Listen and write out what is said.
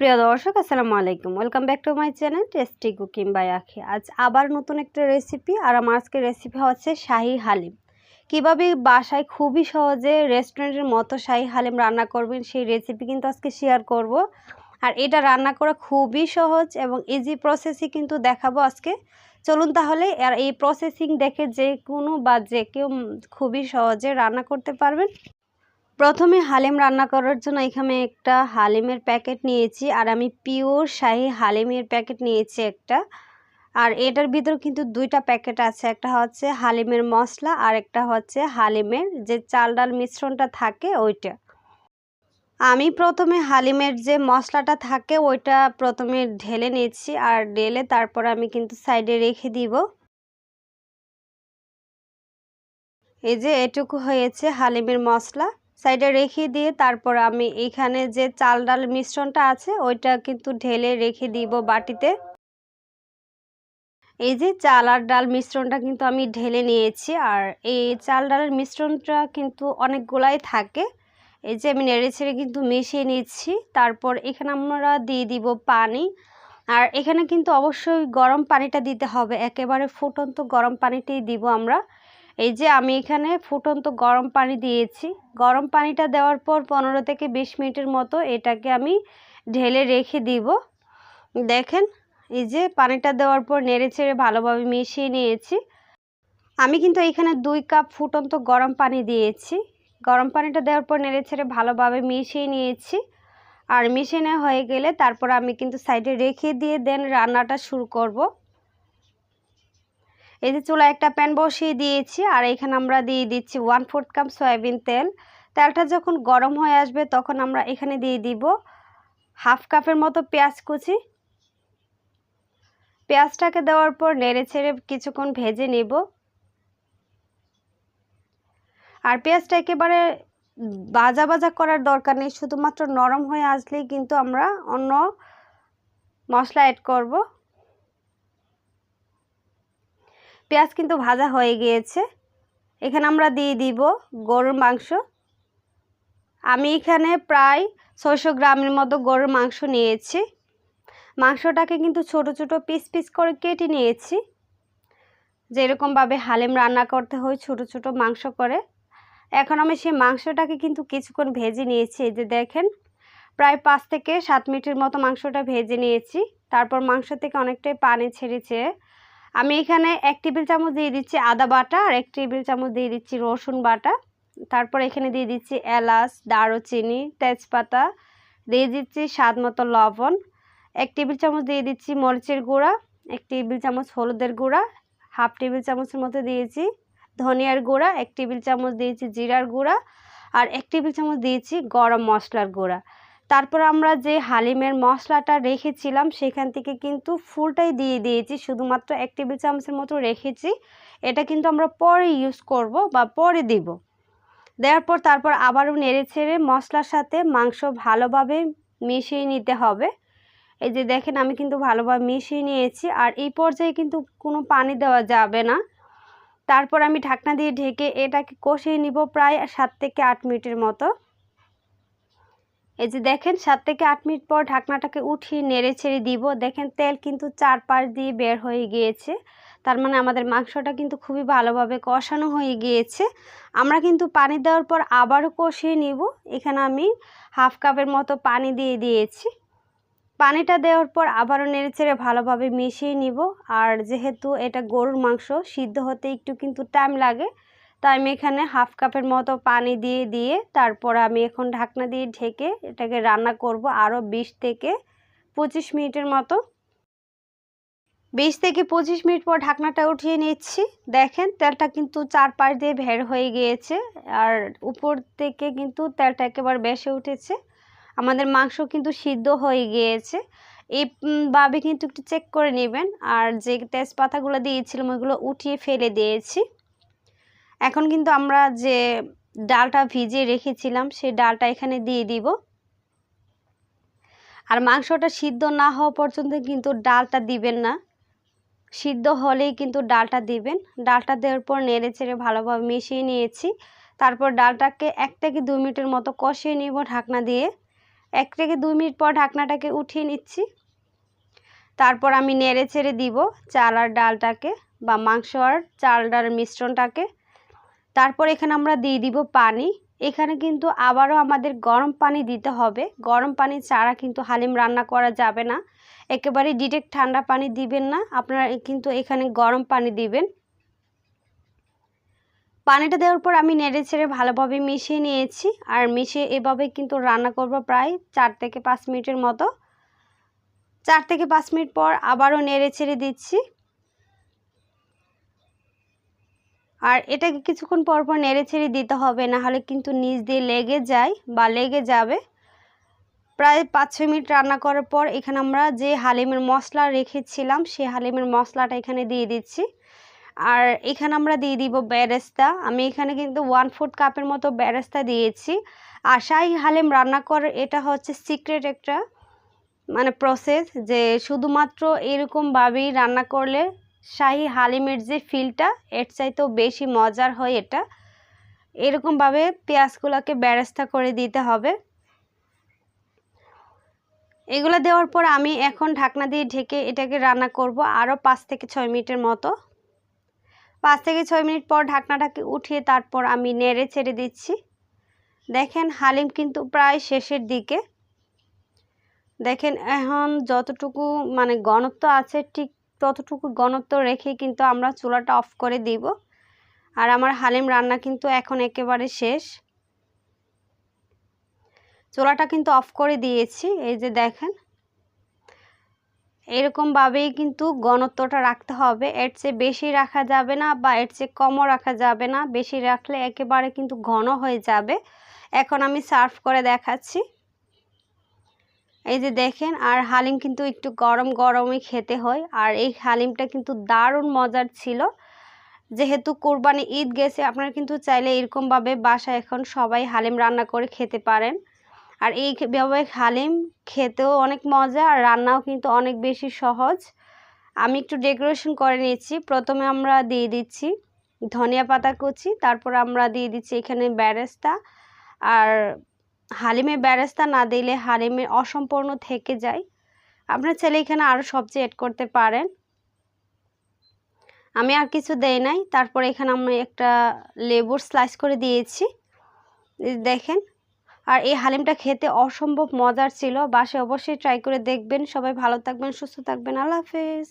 প্রিয় দর্শক, আসসালামু আলাইকুম। Welcome back to my channel tasty cooking by Akhi আজ আবার নতুন একটা রেসিপি আর আমার আজকের রেসিপি হচ্ছে শাহি হালিম। কীভাবে বাসায় খুবই সহজে রেস্টুরেন্টের মতো শাহি হালিম রান্না করবেন, সেই রেসিপি কিন্তু আজকে শেয়ার করব। আর এটা রান্না করা খুবই সহজ এবং ইজি প্রসেসই কিন্তু দেখাবো আজকে। চলুন তাহলে, আর এই প্রসেসিং দেখে যে কোনো বা যে কেউ খুবই সহজে রান্না করতে পারবেন। প্রথমে হালিম রান্না করার জন্য এখানে একটা হালিমের প্যাকেট নিয়েছি, আর আমি পিওর শাহি হালিমের প্যাকেট নিয়েছি একটা। আর এটার ভিতর কিন্তু দুইটা প্যাকেট আছে, একটা হচ্ছে হালিমের মশলা আর একটা হচ্ছে হালিমের যে চাল ডাল মিশ্রণটা থাকে ওইটা। আমি প্রথমে হালিমের যে মশলাটা থাকে ওইটা প্রথমে ঢেলে নিয়েছি, আর ঢেলে তারপর আমি কিন্তু সাইডে রেখে দিব। এই যে এটুকু হয়েছে হালিমের মশলা। সাইডে রেখে দিয়ে তারপর আমি এখানে যে চাল ডাল মিশ্রণটা আছে, ওইটা কিন্তু ঢেলে রেখে দিব বাটিতে। এই যে চাল আর ডাল মিশ্রণটা কিন্তু আমি ঢেলে নিয়েছি, আর এই চাল ডালের মিশ্রণটা কিন্তু অনেকগুলাই থাকে। এই যে আমি নেড়ে ছেড়ে কিন্তু মিশিয়ে নিচ্ছি, তারপর এখানে আমরা দিয়ে দিব পানি। আর এখানে কিন্তু অবশ্যই গরম পানিটা দিতে হবে, একেবারে ফুটন্ত গরম পানিটাই দিব আমরা। এই যে আমি এখানে ফুটন্ত গরম পানি দিয়েছি। গরম পানিটা দেওয়ার পর পনেরো থেকে বিশ মিনিটের মতো এটাকে আমি ঢেলে রেখে দিব। দেখেন, এই যে পানিটা দেওয়ার পর নেড়ে ছেড়ে ভালোভাবে মিশিয়ে নিয়েছি। আমি কিন্তু এখানে দুই কাপ ফুটন্ত গরম পানি দিয়েছি। গরম পানিটা দেওয়ার পর নেড়ে ছেড়ে ভালোভাবে মিশিয়ে নিয়েছি। আর মিশিয়ে হয়ে গেলে তারপর আমি কিন্তু সাইডে রেখে দিয়ে দেন রান্নাটা শুরু করব। এই যে চুলা একটা প্যান বসিয়ে দিয়েছি, আর এখানে আমরা দিয়ে দিচ্ছি ওয়ান ফোর্থ কাপ সয়াবিন তেল। তেলটা যখন গরম হয়ে আসবে তখন আমরা এখানে দিয়ে দিব হাফ কাপের মতো পেঁয়াজ কুচি। পেঁয়াজটাকে দেওয়ার পর নেড়ে ছেড়ে কিছুক্ষণ ভেজে নেব। আর পেঁয়াজটা একেবারে বাজা বাজা করার দরকার নেই, শুধুমাত্র নরম হয়ে আসলেই কিন্তু আমরা অন্য মশলা অ্যাড করব। পেঁয়াজ কিন্তু ভাজা হয়ে গিয়েছে। এখানে আমরা দিয়ে দিব গরুর মাংস। আমি এখানে প্রায় ছয়শো গ্রামের মতো গরুর মাংস নিয়েছি। মাংসটাকে কিন্তু ছোট ছোট পিস পিস করে কেটে নিয়েছি। যেরকমভাবে হালিম রান্না করতে হয়, ছোট ছোট মাংস করে। এখন আমি সেই মাংসটাকে কিন্তু কিছুক্ষণ ভেজে নিয়েছি। এই যে দেখেন, প্রায় পাঁচ থেকে সাত মিনিটের মতো মাংসটা ভেজে নিয়েছি। তারপর মাংস থেকে অনেকটাই পানি ছেড়েছে। আমি এখানে এক টেবিল চামচ দিয়ে দিচ্ছি আদা বাটা আর এক টেবিল চামচ দিয়ে দিচ্ছি রসুন বাটা। তারপর এখানে দিয়ে দিচ্ছি এলাচ, দারুচিনি, তেজপাতা, দিয়ে দিচ্ছি স্বাদ মতো লবণ। এক টেবিল চামচ দিয়ে দিচ্ছি মরিচের গুঁড়া, এক টেবিল চামচ হলুদের গুঁড়া, হাফ টেবিল চামচের মতো দিয়েছি ধনিয়ার গুঁড়া, এক টেবিল চামচ দিয়েছি জিরার গুঁড়া, আর এক টেবিল চামচ দিয়েছি গরম মশলার গুঁড়া। তারপর আমরা যে হালিমের মশলাটা রেখেছিলাম, সেখান থেকে কিন্তু ফুলটাই দিয়ে দিয়েছি। শুধুমাত্র এক টেবিল চামচের মতো রেখেছি। এটা কিন্তু আমরা পরে ইউজ করব বা পরে দিব। দেওয়ার পর তারপর আবারও নেড়ে ছেড়ে মশলার সাথে মাংস ভালোভাবে মিশিয়ে নিতে হবে। এই যে দেখেন, আমি কিন্তু ভালোভাবে মিশিয়ে নিয়েছি। আর এই পর্যায়ে কিন্তু কোনো পানি দেওয়া যাবে না। তারপর আমি ঢাকনা দিয়ে ঢেকে এটাকে কষিয়ে নিব প্রায় সাত থেকে আট মিনিটের মতো। এই যে দেখেন, সাত থেকে আট মিনিট পর ঢাকনাটাকে উঠিয়ে নেড়ে ছেড়ে দিব। দেখেন, তেল কিন্তু চারপাশ দিয়ে বের হয়ে গিয়েছে। তার মানে আমাদের মাংসটা কিন্তু খুবই ভালোভাবে কষানো হয়ে গিয়েছে। আমরা কিন্তু পানি দেওয়ার পর আবারও কষিয়ে নিব। এখানে আমি হাফ কাপের মতো পানি দিয়ে দিয়েছি। পানিটা দেওয়ার পর আবারও নেড়ে ছেড়ে ভালোভাবে মিশিয়ে নিব। আর যেহেতু এটা গরুর মাংস, সিদ্ধ হতে একটু কিন্তু টাইম লাগে। তাই আমি এখানে হাফ কাপের মতো পানি দিয়ে দিয়ে তারপর আমি এখন ঢাকনা দিয়ে ঢেকে এটাকে রান্না করব আরও বিশ থেকে পঁচিশ মিনিটের মতো। বিশ থেকে পঁচিশ মিনিট পর ঢাকনাটা উঠিয়ে নিচ্ছি। দেখেন তেলটা কিন্তু চারপাশ দিয়ে ভের হয়ে গিয়েছে আর উপর থেকে কিন্তু তেলটা একেবারে বেসে উঠেছে। আমাদের মাংস কিন্তু সিদ্ধ হয়ে গিয়েছে। এইভাবে কিন্তু একটু চেক করে নেবেন। আর যে তেজপাতাগুলো দিয়েছিলাম ওইগুলো উঠিয়ে ফেলে দিয়েছি। এখন কিন্তু আমরা যে ডালটা ভিজিয়ে রেখেছিলাম, সেই ডালটা এখানে দিয়ে দিব। আর মাংসটা সিদ্ধ না হওয়া পর্যন্ত কিন্তু ডালটা দিবেন না। সিদ্ধ হলেই কিন্তু ডালটা দিবেন। ডালটা দেওয়ার পর নেড়ে চেড়ে ভালোভাবে মিশিয়ে নিয়েছি। তারপর ডালটাকে এক থেকে দু মিনিটের মতো কষিয়ে নিব ঢাকনা দিয়ে। এক থেকে দুই মিনিট পর ঢাকনাটাকে উঠিয়ে নিচ্ছি। তারপর আমি নেড়ে ছেড়ে দিব চাল আর ডালটাকে বা মাংস আর চাল ডাল মিশ্রণটাকে। তারপর এখানে আমরা দিয়ে দিব পানি। এখানে কিন্তু আবারও আমাদের গরম পানি দিতে হবে। গরম পানি ছাড়া কিন্তু হালিম রান্না করা যাবে না। একেবারে ডিটেক্ট ঠান্ডা পানি দিবেন না। আপনারা কিন্তু এখানে গরম পানি দিবেন। পানিটা দেওয়ার পর আমি নেড়ে ছেড়ে ভালোভাবে মিশিয়ে নিয়েছি। আর মিশিয়ে এভাবে কিন্তু রান্না করব প্রায় চার থেকে পাঁচ মিনিটের মতো। চার থেকে পাঁচ মিনিট পর আবারও নেড়ে ছেড়ে দিচ্ছি। আর এটাকে কিছুক্ষণ পর পর নেড়ে ছেড়ে দিতে হবে না হলে কিন্তু নিচ দিয়ে লেগে যায় বা লেগে যাবে। প্রায় পাঁচ ছয় মিনিট রান্না করার পর এখানে আমরা যে হালিমের মশলা রেখেছিলাম সেই হালিমের মশলাটা এখানে দিয়ে দিচ্ছি। আর এখানে আমরা দিয়ে দিব বেরেস্তা। আমি এখানে কিন্তু ওয়ান ফোর্থ কাপের মতো বেরেস্তা দিয়েছি। আর শাহি হালিম রান্না করার এটা হচ্ছে সিক্রেট একটা মানে প্রসেস যে শুধুমাত্র এরকমভাবেই রান্না করলে শাহি হালিমের যে ফিলটা, এর চাইতেও বেশি মজার হয় এটা। এরকমভাবে পেঁয়াজগুলোকে বেরেস্তা করে দিতে হবে। এগুলো দেওয়ার পর আমি এখন ঢাকনা দিয়ে ঢেকে এটাকে রান্না করব আরও পাঁচ থেকে ছয় মিনিটের মতো। পাঁচ থেকে ছয় মিনিট পর ঢাকনাটাকে উঠিয়ে তারপর আমি নেড়ে ছেড়ে দিচ্ছি। দেখেন হালিম কিন্তু প্রায় শেষের দিকে। দেখেন এখন যতটুকু মানে ঘনত্ব আছে ঠিক ততটুকু ঘনত্ব রেখে কিন্তু আমরা চুলাটা অফ করে দিব। আর আমার হালিম রান্না কিন্তু এখন একেবারে শেষ। চুলাটা কিন্তু অফ করে দিয়েছি, এই যে দেখেন। এরকমভাবেই কিন্তু ঘনত্বটা রাখতে হবে। এর চেয়ে বেশি রাখা যাবে না বা এর চেয়ে কমও রাখা যাবে না। বেশি রাখলে একেবারে কিন্তু ঘন হয়ে যাবে। এখন আমি সার্ভ করে দেখাচ্ছি। এই যে দেখেন, আর হালিম কিন্তু একটু গরম গরমই খেতে হয়। আর এই হালিমটা কিন্তু দারুণ মজার ছিল। যেহেতু কোরবানি ঈদ গেছে, আপনারা কিন্তু চাইলে এরকমভাবে বাসায় এখন সবাই হালিম রান্না করে খেতে পারেন। আর এই এইভাবে হালিম খেতেও অনেক মজা, আর রান্নাও কিন্তু অনেক বেশি সহজ। আমি একটু ডেকোরেশন করে নিয়েছি। প্রথমে আমরা দিয়ে দিচ্ছি ধনিয়া পাতা কুচি, তারপর আমরা দিয়ে দিচ্ছি এখানে ব্যারেস্তা। আর হালিমে ব্যারেস্তা না দিলে হালিমের অসম্পূর্ণ থেকে যায়। আপনার ছেলে এখানে আরও সবজি অ্যাড করতে পারেন। আমি আর কিছু দেই নাই। তারপরে এখানে আমি একটা লেবুর স্লাইস করে দিয়েছি। দেখেন। আর এই হালিমটা খেতে অসম্ভব মজার ছিল। বাসে অবশ্যই ট্রাই করে দেখবেন। সবাই ভালো থাকবেন, সুস্থ থাকবেন। আল্লাহ হাফেজ।